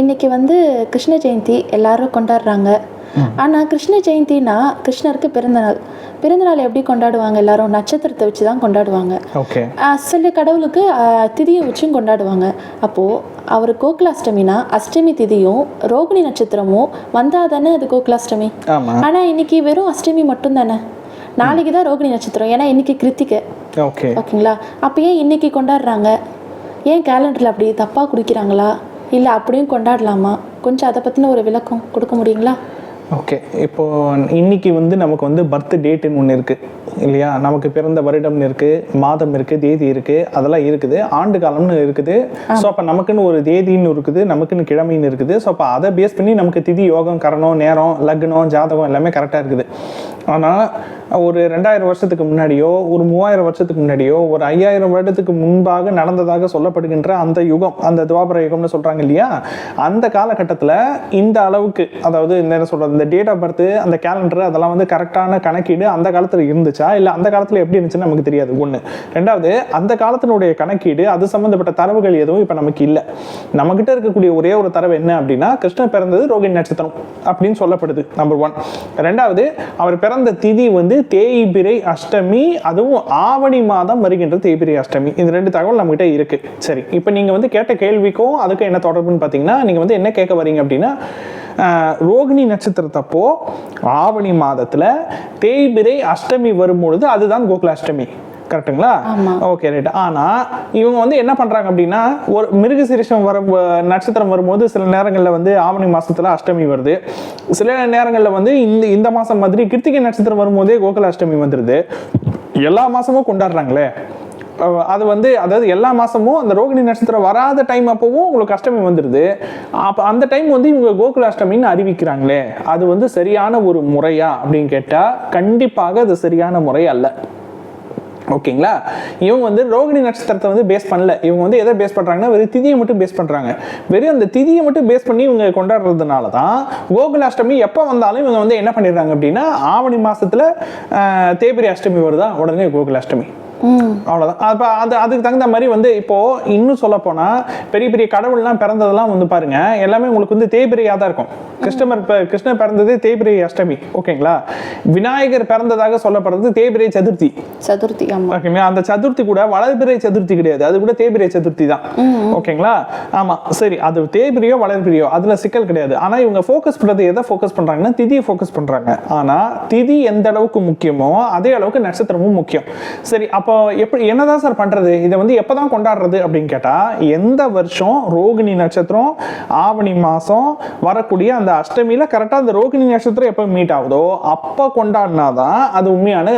இன்னைக்கு வந்து கிருஷ்ண ஜெயந்தி எல்லாரும் கொண்டாடுறாங்க. ஆனால் கிருஷ்ண ஜெயந்தினா கிருஷ்ணருக்கு பிறந்தநாள் பிறந்தநாள் எப்படி கொண்டாடுவாங்க? எல்லாரும் நட்சத்திரத்தை வச்சு தான் கொண்டாடுவாங்க. சில கடவுளுக்கு திதியை வச்சும் கொண்டாடுவாங்க. அப்போது அவர் கோகுலாஷ்டமினா அஷ்டமி திதியும் ரோகிணி நட்சத்திரமும் வந்தால் தானே அது கோகுலாஷ்டமி? ஆனால் இன்னைக்கு வெறும் அஷ்டமி மட்டும் தானே? நாளைக்கு தான் ரோகிணி நட்சத்திரம். ஏன்னா இன்னைக்கு கிருத்திகை. ஓகே. ஓகேங்களா? அப்போ ஏன் இன்னைக்கு கொண்டாடுறாங்க? ஏன் கேலண்டரில் அப்படி தப்பாக குடிக்கிறாங்களா? இல்லை அப்படியும் கொண்டாடலாமா? கொஞ்சம் அதை பற்றின ஒரு விளக்கம் கொடுக்க முடியுங்களா? ஓகே இப்போ இன்னைக்கு வந்து நமக்கு வந்து பர்த் டேட்டுன்னு ஒன்று இருக்கு இல்லையா? நமக்கு பிறந்த வருடம்னு இருக்கு மாதம் இருக்கு தேதி இருக்கு அதெல்லாம் இருக்குது. ஆண்டு காலம்னு இருக்குது. ஸோ அப்போ நமக்குன்னு ஒரு தேதின்னு இருக்குது நமக்குன்னு கிழமைன்னு இருக்குது. ஸோ அப்போ அதை பேஸ் பண்ணி நமக்கு திதி யோகம் கரணம் நேரம் லக்னம் ஜாதகம் எல்லாமே கரெக்டாக இருக்குது. ஆனால் ஒரு ரெண்டாயிரம் வருஷத்துக்கு முன்னாடியோ ஒரு மூவாயிரம் வருஷத்துக்கு முன்னாடியோ ஒரு ஐயாயிரம் வருடத்துக்கு முன்பாக நடந்ததாக சொல்லப்படுகின்ற அந்த யுகம் அந்த துவாபர யுகம்னு சொல்றாங்க இல்லையா? அந்த காலகட்டத்தில் இந்த அளவுக்கு அதாவது என்ன சொல்றது டேட் ஆஃப் பர்த் அந்த கேலண்டர் அதெல்லாம் வந்து கரெக்டான கணக்கீடு அந்த காலத்தில் இருந்துச்சா? இல்லை அந்த காலத்தில் எப்படி இருந்துச்சுன்னு நமக்கு தெரியாது. ஒன்று ரெண்டாவது அந்த காலத்தினுடைய கணக்கீடு அது சம்மந்தப்பட்ட தரவுகள் எதுவும் இப்போ நமக்கு இல்லை. நம்மகிட்ட இருக்கக்கூடிய ஒரே ஒரு தரவு என்ன அப்படின்னா கிருஷ்ணன் பிறந்தது ரோகிணி நட்சத்திரம் அப்படின்னு சொல்லப்படுது நம்பர் ஒன் ரெண்டாவது அவர் பிறந்த திதி வந்து தேய்பிரை அஷ்டமி அதுவும் ஆவணி மாதம் வருகின்ற தேய்பிரை அஷ்டமி. இது ரெண்டு தகவல் நம்மகிட்ட இருக்கு. சரி இப்போ நீங்கள் வந்து கேட்ட கேள்விக்கும் அதுக்கும் என்ன தொடர்புன்னு பார்த்தீங்கன்னா நீங்கள் வந்து என்ன கேட்க வரீங்க அப்படின்னா ரோகிணி நட்சத்திரத்தப்போ ஆவணி மாதத்துல தேய்பிரை அஷ்டமி வரும்பொழுது அதுதான் கோகுலாஷ்டமி. கரெக்ட்டுங்களா? ஆமா. ஓகே ரைட் ஆனா இவங்க வந்து என்ன பண்றாங்க அப்படின்னா ஒரு மிருக சிரிஷம் வர நட்சத்திரம் வரும்போது சில நேரங்கள்ல வந்து ஆவணி மாசத்துல அஷ்டமி வருது. சில நேரங்கள்ல வந்து இந்த இந்த மாசம் மாதிரி கிருத்திகை நட்சத்திரம் வரும்போதே கோகுல அஷ்டமி வந்துருது. எல்லா மாசமும் கொண்டாடுறாங்களே. அது வந்து அதாவது எல்லா மாதமும் அந்த ரோகிணி நட்சத்திரம் வராத டைம் அப்போவும் உங்களுக்கு அஷ்டமி வந்துடுது அப்போ அந்த டைம் வந்து இவங்க கோகுல அஷ்டமின்னு அறிவிக்கிறாங்களே அது வந்து சரியான ஒரு முறையா அப்படின்னு கேட்டால் கண்டிப்பாக அது சரியான முறை அல்ல. ஓகேங்களா? இவங்க வந்து ரோகிணி நட்சத்திரத்தை வந்து பேஸ் பண்ணல. இவங்க வந்து எதை பேஸ் பண்ணுறாங்கன்னா வெறும் திதியை மட்டும் பேஸ் பண்ணுறாங்க வெறும் அந்த திதியை மட்டும் பேஸ் பண்ணி இவங்க கொண்டாடுறதுனால தான் கோகுலாஷ்டமி எப்போ வந்தாலும் இவங்க வந்து என்ன பண்ணிடுறாங்க அப்படின்னா ஆவணி மாதத்தில் தேபிரி அஷ்டமி வருதா? உடனே கோகுலாஷ்டமி. அவ்வளோதான் அப்போ அது அதுக்கு தகுந்த மாதிரி வந்து இப்போது இன்னும் சொல்ல பெரிய பெரிய கடவுள்லாம் பிறந்ததெல்லாம் வந்து பாருங்கள் எல்லாமே உங்களுக்கு வந்து தேய்பிரியாக தான் இருக்கும். கிருஷ்ணர் இப்போ கிருஷ்ணர் பிறந்தது தேய்பிரை அஷ்டமி ஓகேங்களா? விநாயகர் பிறந்ததாக சொல்லப்படுறது தேய்பிரை சதுர்த்தி. சதுர்த்தி ஓகேங்களா? அந்த சதுர்த்தி கூட வளர்பிறை சதுர்த்தி கிடையாது. அது கூட தேய்பிரை சதுர்த்தி தான். ஓகேங்களா? ஆமா சரி அது தேய்பிரையோ வளர்பிறையோ அதுல சிக்கல் கிடையாது. ஆனா இவங்க ஃபோக்கஸ் பண்றது எதை ஃபோக்கஸ் பண்றாங்கன்னா திதியை ஃபோக்கஸ் பண்றாங்க. ஆனா திதி எந்த அளவுக்கு முக்கியமோ அதே அளவுக்கு நட்சத்திரமும் முக்கியம். சரி அப்போ எப்படி என்னதான் சார் பண்றது? இதை வந்து எப்பதான் கொண்டாடுறது அப்படின்னு கேட்டா எந்த வருஷம் ரோகிணி நட்சத்திரம் ஆவணி மாசம் வரக்கூடிய அந்த அஷ்டமியில் கரெக்டாக அந்த ரோகிணி நட்சத்திரம் எப்போ மீட் ஆகுதோ அப்போ கொண்டாடினாதான் அது உண்மையான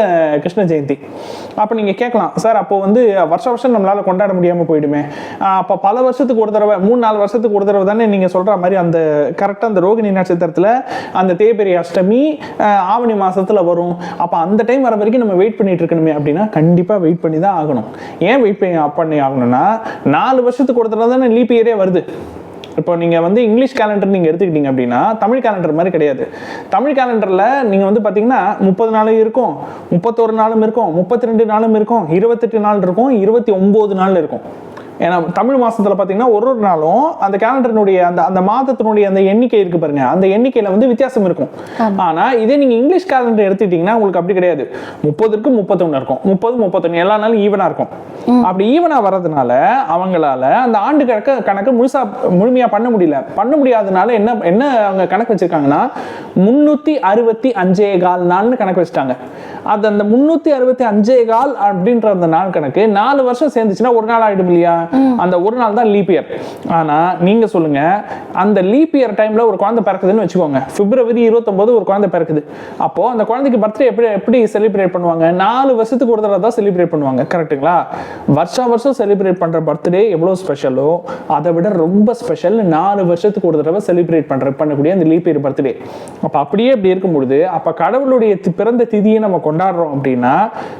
கிருஷ்ண ஜெயந்தி. அப்போ நீங்கள் கேட்கலாம் சார் அப்போ வந்து வருஷ வருஷம் நம்மளால் கொண்டாட முடியாமல் போயிடுமே. அப்போ பல வருஷத்துக்கு ஒரு தடவை மூணு நாலு வருஷத்துக்கு ஒரு தடவை தானே நீங்கள் சொல்கிற மாதிரி அந்த கரெக்டாக அந்த ரோகிணி நட்சத்திரத்தில் அந்த தேய்பிரை அஷ்டமி ஆவணி மாதத்தில் வரும். அப்போ அந்த டைம் வர வரைக்கும் நம்ம வெயிட் பண்ணிட்டு இருக்கணுமே அப்படின்னா கண்டிப்பாக வெயிட் பண்ணி தான் ஆகணும். ஏன் வெயிட் பண்ணி பண்ணி ஆகணும்னா நாலு வருஷத்துக்கு ஒரு தடவை தானே லீப் இயரே வருது. இப்போ நீங்கள் வந்து இங்கிலீஷ் கேலண்டர் நீங்கள் எடுத்துக்கிட்டீங்க அப்படின்னா தமிழ் கேலண்டர் மாதிரி கிடையாது. தமிழ் கேலண்டரில் நீங்கள் வந்து பார்த்தீங்கன்னா முப்பது நாளும் இருக்கும் முப்பத்தொரு நாளும் இருக்கும் முப்பத்தி ரெண்டு நாளும் இருக்கும் இருபத்தெட்டு நாள் இருக்கும் இருபத்தி ஒம்பது நாள் இருக்கும். ஏன்னா தமிழ் மாசத்துல பார்த்தீங்கன்னா ஒரு ஒரு நாளும் அந்த கேலண்டரினுடைய அந்த அந்த மாதத்தினுடைய அந்த எண்ணிக்கை இருக்கு பாருங்க. அந்த எண்ணிக்கையில வந்து வித்தியாசம் இருக்கும். ஆனா இதே நீங்க இங்கிலீஷ் கேலண்டர் எடுத்துக்கிட்டீங்கன்னா உங்களுக்கு அப்படி கிடையாது. முப்பதுக்கு முப்பத்தொன்னு இருக்கும். முப்பது முப்பத்தொன்னு எல்லா நாளும் ஈவனா இருக்கும். அப்படி ஈவனா வர்றதுனால அவங்களால அந்த ஆண்டு கணக்கு கணக்கு முழுசா முழுமையா பண்ண முடியல. பண்ண முடியாதனால என்ன என்ன அவங்க கணக்கு வச்சிருக்காங்கன்னா முன்னூத்தி அறுபத்தி அஞ்சே கால் நாள்னு கணக்கு வச்சுட்டாங்க. அது அந்த முன்னூத்தி அறுபத்தி அஞ்சே கால் அப்படின்ற அந்த நாள் கணக்கு நாலு வருஷம் சேர்ந்துச்சுன்னா ஒரு நாள் ஆயிடும் இல்லையா? அந்த ஒரு நாள் தான் லீப் இயர் ஆனா நீங்க சொல்லுங்க அந்த லீப் இயர் டைம்ல ஒரு குழந்தை பிறக்குதுன்னு வச்சுக்கோங்க. பிப்ரவரி இருபத்தொன்பது ஒரு குழந்தை பிறக்குது. அப்போ அந்த குழந்தைக்கு பர்த்டே எப்படி எப்படி செலிப்ரேட் பண்ணுவாங்க? நாலு வருஷத்துக்கு ஒரு தடவை தான் செலிப்ரேட் பண்ணுவாங்க. கரெக்ட்டுங்களா வருஷம் வருஷம் செலிப்ரேட் பண்ற பர்த்டே எவ்வளவு ஸ்பெஷலோ அதை விட ரொம்ப ஸ்பெஷல் நாலு வருஷத்துக்கு ஒரு தடவை செலிப்ரேட் பண்ற பண்ணக்கூடிய அந்த லீப் இயர் பர்த்டே அப்போ அப்படியே இப்படி இருக்கும் பொழுது அப்போ கடவுளுடைய பிறந்த திதியை நம்ம கொண்டாடுறோம் அப்படின்னா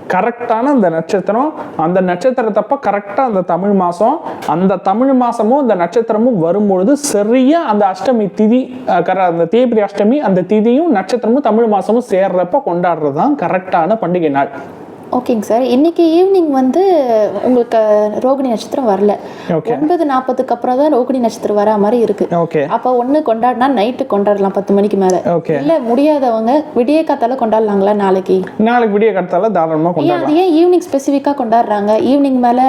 கரெக்டான அந்த நட்சத்திரம் அந்த நட்சத்திரத்தப்ப கரெக்டாக அந்த தமிழ் மாதம் அந்த தமிழ் மாதமும் அந்த நட்சத்திரமும் வரும்பொழுது சரியாக அந்த அஷ்டமி திதி கர- அந்த தேய்பிரி அஷ்டமி அந்த திதியும் நட்சத்திரமும் தமிழ் மாதமும் சேர்றப்ப கொண்டாடுறது தான் கரெக்டான பண்டிகை நாள். ஓகேங்க சார். இன்னைக்கு ஈவினிங் வந்து உங்களுக்கு ரோகிணி நட்சத்திரம் வரல. ஒன்பது நாற்பதுக்கு அப்புறம் தான் ரோகிணி நட்சத்திரம் வரா மாதிரி இருக்கு. அப்போ ஒன்று கொண்டாடினா நைட்டு கொண்டாடலாம் பத்து மணிக்கு மேலே. இல்லை முடியாதவங்க விடிய காத்தால கொண்டாடலாங்களா நாளைக்கு? நாளைக்கு விடிய கடத்தால தாராளமாக கொண்டாடலாம் அது ஏன் ஈவினிங் ஸ்பெசிஃபிக்காக கொண்டாடுறாங்க? ஈவினிங் மேலே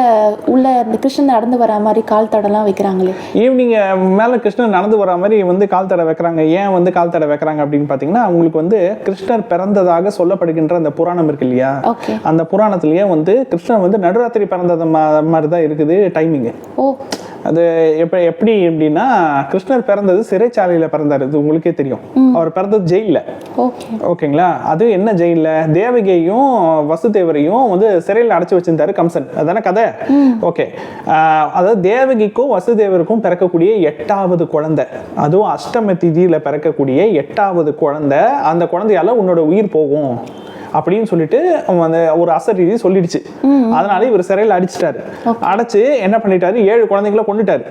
உள்ள இந்த கிருஷ்ணன் நடந்து வரா மாதிரி கால் தடம்லாம் வைக்கிறாங்களே. ஈவினிங் மேலே கிருஷ்ணர் நடந்து வர மாதிரி வந்து கால் தடை வைக்கிறாங்க. ஏன் வந்து கால் தடை வைக்கிறாங்க அப்படின்னு பார்த்தீங்கன்னா உங்களுக்கு வந்து கிருஷ்ணர் பிறந்ததாக சொல்லப்படுகின்ற அந்த புராணம் இருக்கு இல்லையா? அந்த புராணத்திலேயே வந்து கிருஷ்ணர் வந்து நடுராத்திரி பிறந்தது மாதிரி தான் இருக்குது டைமிங்கு ஓ. அது எப்ப எப்படி எப்படின்னா கிருஷ்ணர் பிறந்தது சிறைச்சாலையில் பிறந்தார். இது உங்களுக்கே தெரியும். அவர் பிறந்தது ஜெயிலில். ஓகே. ஓகேங்களா? அது என்ன ஜெயிலில்? தேவகியையும் வசுதேவரையும் வந்து சிறையில் அடைச்சு வச்சிருந்தாரு கம்சன். அதானே கதை? ஓகே. அதாவது தேவகிக்கும் வசுதேவருக்கும் பிறக்கக்கூடிய எட்டாவது குழந்தை. அதுவும் அஷ்டம திதியில பிறக்கக்கூடிய எட்டாவது குழந்தை. அந்த குழந்தையால உன்னோட உயிர் போகும். அப்படின்னு சொல்லிட்டு அந்த ஒரு அசரீதி சொல்லிடுச்சு. அதனால இவர் சிறையில் அடிச்சிட்டாரு. அடைச்சு என்ன பண்ணிட்டாரு? ஏழு குழந்தைகளை கொண்டுட்டாரு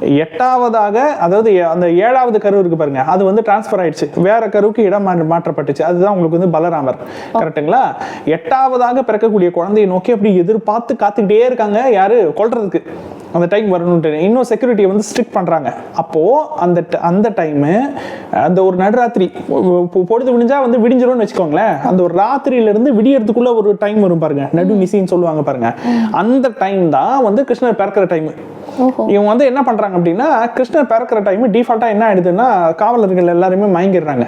எட்டாவதாக அதாவது ஏ- அந்த ஏழாவது கரு இருக்கு பாருங்க அது வந்து டிரான்ஸ்ஃபர் ஆயிடுச்சு. வேற கருவுக்கு இடம் மா- மாற்றப்பட்டுச்சு. அதுதான் உங்களுக்கு வந்து பலராமர். கரெக்ட்டுங்களா? எட்டாவதாக பிறக்கக்கூடிய குழந்தையை நோக்கி அப்படி எதிர்பார்த்து காத்துக்கிட்டே இருக்காங்க. யாரு? கொள்றதுக்கு அந்த டைம் வரணுன்ட்டு இன்னும் செக்யூரிட்டியை வந்து ஸ்ட்ரிக்ட் பண்ணுறாங்க அப்போது அந்த அந்த டைமு அந்த ஒரு நடுராத்திரி பொழுது விடிஞ்சால் வந்து விடிஞ்சிரும்னு வச்சுக்கோங்களேன். அந்த ஒரு ராத்திரியிலேருந்து விடியறதுக்குள்ள ஒரு டைம் வரும் பாருங்க. நடு நிசின்னு சொல்லுவாங்க பாருங்க. அந்த டைம் தான் வந்து கிருஷ்ணர் பிறக்கிற டைமு இவங்க வந்து என்ன பண்றாங்க அப்படின்னா கிருஷ்ணர் பிறக்கிற டைம் டிஃபால்ட்டா என்ன ஆயிடுதுன்னா காவலர்கள் எல்லாருமே மயங்கிடுறாங்க.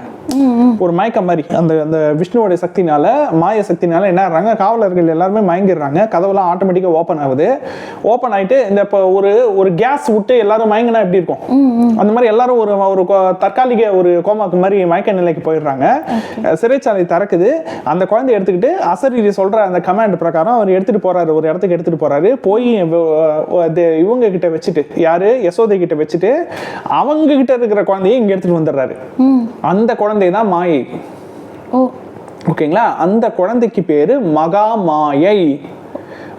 ஒரு மயக்கம் மாதிரி. அந்த அந்த விஷ்ணுவோட சக்தினால மாய சக்தினால என்ன ஆகுறாங்க? காவலர்கள் எல்லாருமே மயங்கிடுறாங்க. கதவுலாம் ஆட்டோமேட்டிக்காக ஓப்பன் ஆகுது. ஓப்பன் ஆயிட்டு இந்த இப்போ ஒரு ஒரு கேஸ் விட்டு எல்லாரும் மயங்கினா எப்படி இருக்கும்? அந்த மாதிரி எல்லாரும் ஒரு ஒரு தற்காலிக ஒரு கோமாக்கு மாதிரி மயக்க நிலைக்கு போயிடுறாங்க. சிறைச்சாலை திறக்குது. அந்த குழந்தைய எடுத்துக்கிட்டு அசரீரி சொல்ற அந்த கமாண்ட் பிரகாரம் அவர் எடுத்துட்டு போறாரு. ஒரு இடத்துக்கு எடுத்துட்டு போறாரு. போய் இவங்க கிட்ட வச்சுட்டு யாரு? யசோதை கிட்ட வச்சுட்டு அவங்க கிட்ட இருக்கிற குழந்தைய இங்க எடுத்துட்டு வந்துடுறாரு. அந்த குழந்தை தான் மாயை. ஓ. ஓகேங்களா? அந்த குழந்தைக்கு பேரு மகாமாயை.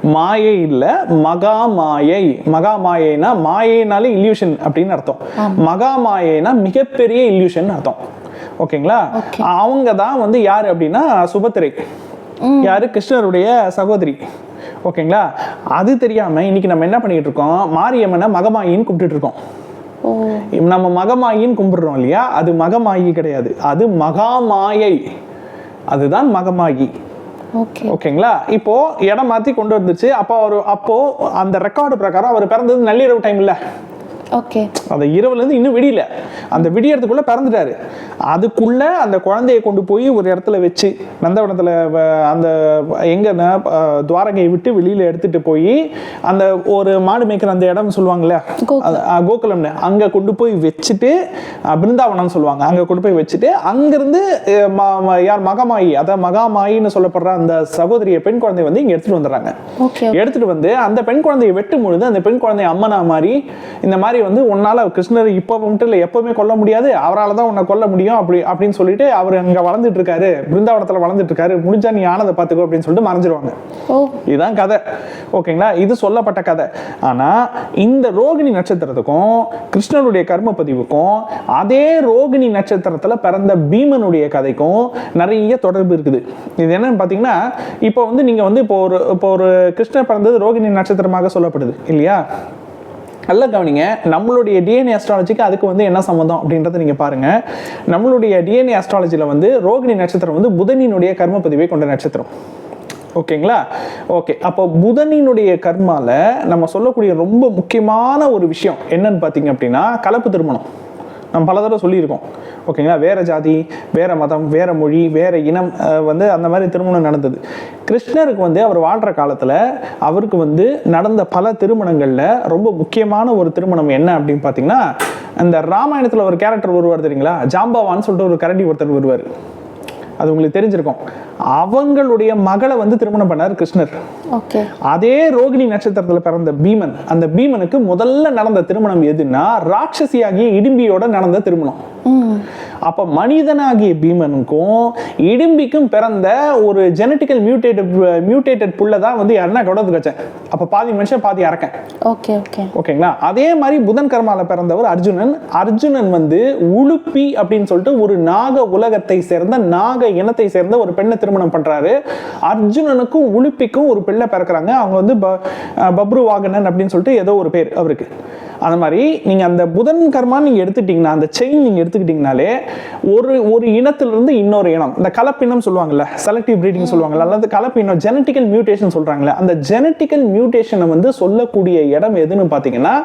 மாயை இல்ல மகாமாயை. மகாமாயைனா மாயைனாலே இல்யூஷன் அப்படின்னு அர்த்தம். மகாமாயைனா மிகப்பெரிய இல்யூஷன் அர்த்தம். ஓகேங்களா. அவங்க தான் வந்து யாரு அப்படின்னா சுபத்திரை. யாரு? கிருஷ்ணருடைய சகோதரி. ஓகேங்களா? அது தெரியாம இன்னைக்கு நம்ம என்ன பண்ணிட்டு இருக்கோம்? மாரியம்மனை மகமாயின்னு கூப்பிட்டுட்டு இருக்கோம். நம்ம மகமாயின்னு கும்பிடுறோம் இல்லையா? அது மகமாயி கிடையாது. அது மகாமாயை. அதுதான் மகமாயி. ஓகே. ஓகேங்களா? இப்போ இடம் மாத்தி கொண்டு வந்துச்சு. அப்போ அவர் அப்போ அந்த ரெக்கார்டு பிரகாரம் அவர் பிறந்தது நள்ளிரவு டைம் இல்ல ஓகே. அந்த இரவுல இருந்து இன்னும் விடியல. அந்த விடியறதுக்குள்ள பிறந்துட்டாரு. அதுக்குள்ள அந்த குழந்தையை கொண்டு போய் ஒரு இடத்துல வச்சு நந்தவனத்துல அந்த எங்கன்னா துவாரகையை விட்டு வெளியில எடுத்துட்டு போய் அந்த ஒரு மாடு மேய்க்கிற அந்த இடம் சொல்லுவாங்கல்ல கோகுலம்னு அங்க கொண்டு போய் வச்சுட்டு அஹ், பிருந்தாவனம் சொல்லுவாங்க. அங்க கொண்டு போய் வச்சுட்டு அங்கிருந்து யார் மகாமாயி அதான் மகாமாயின்னு சொல்லப்படுற அந்த சகோதரிய பெண் குழந்தைய வந்து இங்க எடுத்துட்டு வந்துடுறாங்க. ஓகே எடுத்துட்டு வந்து அந்த பெண் குழந்தையை வெட்டும் பொழுது அந்த பெண் குழந்தை அம்மனா மாதிரி இந்த மாதிரி வந்து உன்னால கிருஷ்ணர் இப்போ மட்டும் இல்லை எப்பவுமே கொல்ல முடியாது அவரால் தான் உன்னை கொல்ல முடியும். அப்படி அப்படின்னு சொல்லிட்டு அவர் அங்க வளர்ந்துட்டு இருக்காரு பிருந்தாவனத்துல வளர்ந்துட்டு இருக்காரு முடிஞ்சா நீ ஆனதை பார்த்துக்கோ அப்படின்னு சொல்லிட்டு மறைஞ்சிருவாங்க. ஓ. இதுதான் கதை. ஓகேங்களா? இது சொல்லப்பட்ட கதை. ஆனா இந்த ரோகிணி நட்சத்திரத்துக்கும் கிருஷ்ணனுடைய கர்ம பதிவுக்கும் அதே ரோகிணி நட்சத்திரத்துல பிறந்த பீமனுடைய கதைக்கும் நிறைய தொடர்பு இருக்குது. இது என்னன்னு பாத்தீங்கன்னா இப்போ வந்து நீங்க வந்து இப்போ ஒரு இப்போ ஒரு கிருஷ்ணர் பிறந்தது ரோகிணி நட்சத்திரமாக சொல்லப்படுது. இல்லையா? நல்லா கவனிங்க. நம்மளுடைய டிஎன்ஏ அஸ்ட்ராலஜிக்கு அதுக்கு வந்து என்ன சம்மந்தம் அப்படின்றத நீங்கள் பாருங்கள் நம்மளுடைய டிஎன்ஏ அஸ்ட்ராலஜியில் வந்து ரோகிணி நட்சத்திரம் வந்து புதனினுடைய கர்ம பதிவை கொண்ட நட்சத்திரம். ஓகேங்களா? ஓகே. அப்போ புதனினுடைய கர்மாவில் நம்ம சொல்லக்கூடிய ரொம்ப முக்கியமான ஒரு விஷயம் என்னன்னு பார்த்தீங்க அப்படின்னா கலப்பு திருமணம். நம்ம பல தடவை சொல்லியிருக்கோம். ஓகேங்களா வேற ஜாதி வேற மதம் வேற மொழி வேறு இனம் வந்து அந்த மாதிரி திருமணம் நடந்தது. கிருஷ்ணருக்கு வந்து அவர் வாழ்கிற காலத்தில் அவருக்கு வந்து நடந்த பல திருமணங்களில் ரொம்ப முக்கியமான ஒரு திருமணம் என்ன அப்படின்னு பார்த்தீங்கன்னா அந்த ராமாயணத்தில் ஒரு கேரக்டர் வருவார் தெரியுங்களா? ஜாம்பவான்னு சொல்லிட்டு ஒரு கரடி ஒருத்தர் வருவார். அது உங்களுக்கு தெரிஞ்சிருக்கும். அவங்களுடைய மகளை வந்து திருமணம் பண்ணார் கிருஷ்ணர். ஓகே. அதே ரோகிணி நட்சத்திரத்துல பிறந்த பீமன் அந்த பீமனுக்கு முதல்ல நடந்த திருமணம் எதுன்னா ராட்சசியாகிய இடிம்பியோட நடந்த திருமணம். அப்ப மனிதனாகிய பீமனுக்கும் இடிம்பிக்கும் பிறந்த ஒரு ஜெனட்டிக்கல் மியூட்டேட்டட் மியூட்டேட்டட் புள்ள தான் வந்து யாருன்னா கௌடத்து கச்சன் அப்ப பாதி மனுஷன் பாதி அரக்கன். Okay okay. ஓகேங்களா? அதே மாதிரி புதன் கர்மால பிறந்தவர் அர்ஜுனன். அர்ஜுனன் வந்து உளுப்பி அப்படின்னு சொல்லிட்டு ஒரு நாக உலகத்தை சேர்ந்த நாக இனத்தை சேர்ந்த ஒரு பெண்ணை திருமணம் பண்றாரு. அர்ஜுனனுக்கும் உளுப்பிக்கும் ஒரு பிள்ளை பிறக்கிறாங்க. அவங்க வந்து ப- பப்ரு வாகனன் அப்படின்னு சொல்லிட்டு ஏதோ ஒரு பேர் அவருக்கு. அந்த மாதிரி நீங்க அந்த புதன் கர்மா நீங்க எடுத்துட்டீங்கன்னா அந்த செயின் நீங்க எடுத்துக்கிட்டீங்கனாலே ஒரு ஒரு இனத்திலிருந்து இன்னொரு இனம் இந்த கலப்பினம் சொல்லுவாங்கல்ல செலக்டிவ் பிரீடிங் சொல்லுவாங்கல்ல அல்லது கலப்பினம் ஜெனட்டிக்கல் மியூட்டேஷன் சொல்றாங்கல்ல அந்த ஜெனட்டிக்கல் மியூட்டேஷனை வந்து சொல்லக்கூடிய இடம் எதுன்னு பாத்தீங்கன்னா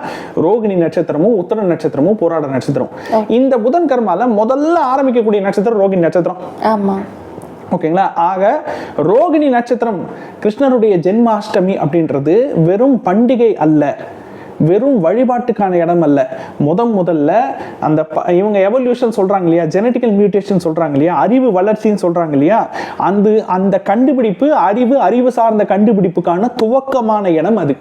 ரோகிணி நட்சத்திரமும் உத்தர நட்சத்திரமும் போராட நட்சத்திரம். இந்த புதன் கர்மால முதல்ல ஆரம்பிக்கக்கூடிய நட்சத்திரம் ரோகிணி நட்சத்திரம். ஆமாம் ஓகேங்களா? ஆக ரோகிணி நட்சத்திரம் கிருஷ்ணருடைய ஜென்மாஷ்டமி அப்படின்றது வெறும் பண்டிகை அல்ல. வெறும் வழிபாட்டுக்கான இடம் அல்ல. முத முதல்ல அந்த இவங்க எவல்யூஷன் சொல்றாங்க இல்லையா? ஜெனட்டிக்கல் மியூட்டேஷன் சொல்றாங்க இல்லையா? அறிவு வளர்ச்சின்னு சொல்றாங்க இல்லையா? அந்த அந்த கண்டுபிடிப்பு அறிவு அறிவு சார்ந்த கண்டுபிடிப்புக்கான துவக்கமான இடம் அது.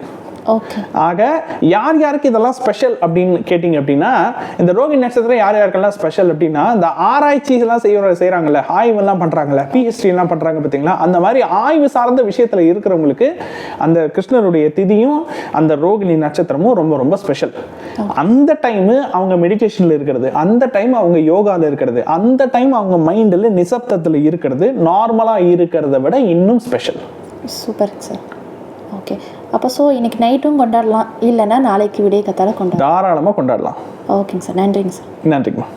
ஆக யார் யாருக்கு இதெல்லாம் ஸ்பெஷல் அப்படின்னு கேட்டிங்க அப்படின்னா இந்த ரோகிணி நட்சத்திரம் யார் யாருக்கெல்லாம் ஸ்பெஷல் அப்படின்னா இந்த ஆராய்ச்சி எல்லாம் செய்யற செய்கிறாங்கல்ல ஆய்வெல்லாம் பண்ணுறாங்கல்ல பிஹெச்டி எல்லாம் பண்ணுறாங்க பார்த்தீங்களா அந்த மாதிரி ஆய்வு சார்ந்த விஷயத்தில் இருக்கிறவங்களுக்கு அந்த கிருஷ்ணருடைய திதியும் அந்த ரோகிணி நட்சத்திரமும் ரொம்ப ரொம்ப ஸ்பெஷல் அந்த டைமு அவங்க மெடிடேஷனில் இருக்கிறது அந்த டைம் அவங்க யோகாவில் இருக்கிறது அந்த டைம் அவங்க மைண்டில் நிசப்தத்தில் இருக்கிறது நார்மலாக இருக்கிறத விட இன்னும் ஸ்பெஷல் சூப்பர் சார் ஓகே அப்போ ஸோ இன்னைக்கு நைட்டும் கொண்டாடலாம். இல்லைன்னா நாளைக்கு விடிய கத்தால கொண்டாடலாம். தாராளமாக கொண்டாடலாம். ஓகேங்க சார் நன்றிங்க சார் நன்றிங்கம்மா.